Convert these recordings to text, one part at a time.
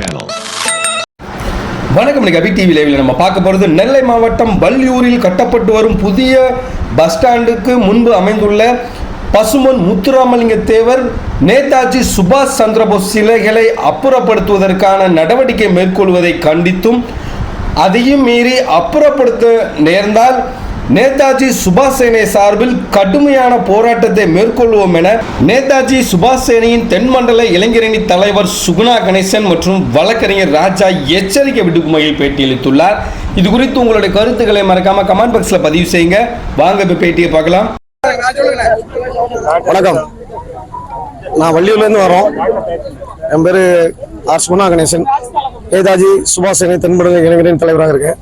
channel. வணக்கம் இன்னைக்கு அபி TV லைவில் நம்ம பார்க்க போகிறது நெல்லை மாவட்டம் வள்ளியூரில் கட்டப்பட்டு வரும் புதிய பஸ் ஸ்டாண்டுக்கு முன்பு அமைந்துள்ள பசுமன் முத்துராமலிங்க தேவர் நேதாஜி சுபாஷ் சந்திரபோஸ் சிலைகளை அப்புறப்படுத்துவதற்கான நடவடிக்கை மேற்கொள்வதை கண்டித்தும் அதையும் மீறி அப்புறப்படுத்த நேர்ந்தால் நேதாஜி சுபாஷ் சேனை சார்பில் கடுமையான போராட்டத்தை மேற்கொள்வோம் என நேதாஜி சுபாஷ் சேனையின் தென்மண்டல இளைஞரணி தலைவர் சுகுணா கணேசன் மற்றும் வழக்கறிஞர் ராஜா எச்சரிக்கை விடுக்கும் வகையில் பேட்டியளித்துள்ளார் இது குறித்து உங்களுடைய கருத்துக்களை மறக்காம கமெண்ட் பாக்ஸ்ல பதிவு செய்யுங்க. வாங்க இப்ப பேட்டியை பார்க்கலாம். வணக்கம். நான் வள்ளியூர்லேருந்து வரோம். என் பேர் ஆர். சுகுணா கணேசன். நேதாஜி சுபாஷ் சேனை தென்மண்டல இளைஞரின் தலைவராக இருக்கேன்.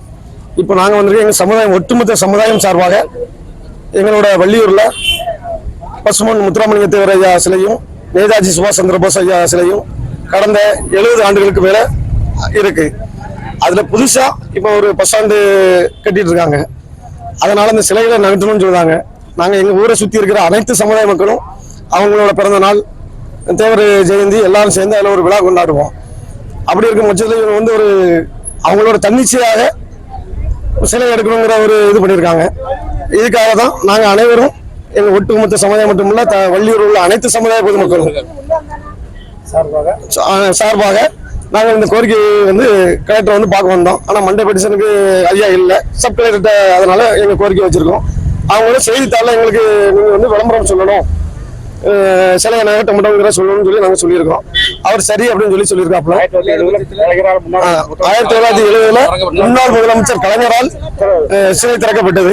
இப்போ நாங்கள் வந்திருக்கோம். எங்கள் சமுதாயம் ஒட்டுமொத்த சமுதாயம் சார்பாக எங்களோட வள்ளியூரில் பசுமன் முத்துராமலிங்க தேவர் ஐயா சிலையும் நேதாஜி சுபாஷ் சந்திர போஸ் ஐயா சிலையும் கடந்த எழுபது ஆண்டுகளுக்கு மேலே இருக்கு. அதில் புதுசாக இப்போ ஒரு பஸ் ஸ்டாண்டு கட்டிட்டு இருக்காங்க. அதனால அந்த சிலைகளை நகர்த்தணும்னு சொல்கிறாங்க நாங்கள் எங்கள் ஊரை சுற்றி இருக்கிற அனைத்து சமுதாய மக்களும் அவங்களோட பிறந்த நாள் தேவர் ஜெயந்தி எல்லாரும் சேர்ந்து அதில் ஒரு விழா கொண்டாடுவோம். அப்படி இருக்கும் பட்சத்தில் இவங்க வந்து ஒரு அவங்களோட தன்னிச்சையாக சிலை எடுக்கணுங்கிற ஒரு இது பண்ணியிருக்காங்க. இதுக்காக தான் நாங்க அனைவரும் எங்க ஒட்டுமொத்த சமுதாயம் மட்டுமல்ல த- வள்ளியூர் உள்ள அனைத்து சமுதாய பொதுமக்களும் சா- சார்பாக நாங்கள் இந்த கோரிக்கை வந்து கலெக்டர் வந்து பார்க்க வந்தோம். ஆனால் மண்டே பெட்டிஷனுக்கு ஐயா இல்லை. சப் கலெக்டர்கிட்ட அதனால எங்கள் கோரிக்கை வச்சிருக்கோம். அவங்களும் செய்தித்தாளில் எங்களுக்கு நீங்கள் வந்து விளம்பரம் சொல்லணும். சிலையை நகட்ட மாட்டோங்கிற சொல்லணும்னு சொல்லி நாங்கள் சொல்லியிருக்கோம் அவர் சரி அப்படின்னு சொல்லி சொல்லியிருக்காப்புல. ஆயிரத்தி தொள்ளாயிரத்தி எழுபதுல முன்னாள் முதலமைச்சர் கலைஞரால் சிலை திறக்கப்பட்டது.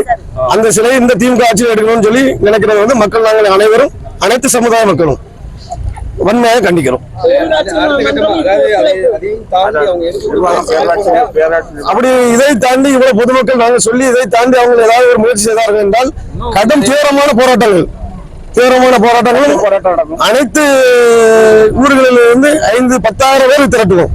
அந்த சிலை இந்த திமுக ஆட்சியில் எடுக்கணும்னு சொல்லி நினைக்கிறது வந்து மக்கள் நாங்கள் அனைவரும் அனைத்து சமுதாய மக்களும் வன்மையாக கண்டிக்கிறோம். அப்படி இதை தாண்டி இவ்வளவு பொதுமக்கள் நாங்க சொல்லி இதை தாண்டி அவங்க ஏதாவது ஒரு முயற்சி செய்தார்கள் என்றால் கடும் தீவிரமான போராட்டங்கள். தீவிரமான போராட்டங்கள் அனைத்து ஊர்களில் இருந்து ஐந்து பத்தாயிரம் பேர் திரட்டுவோம்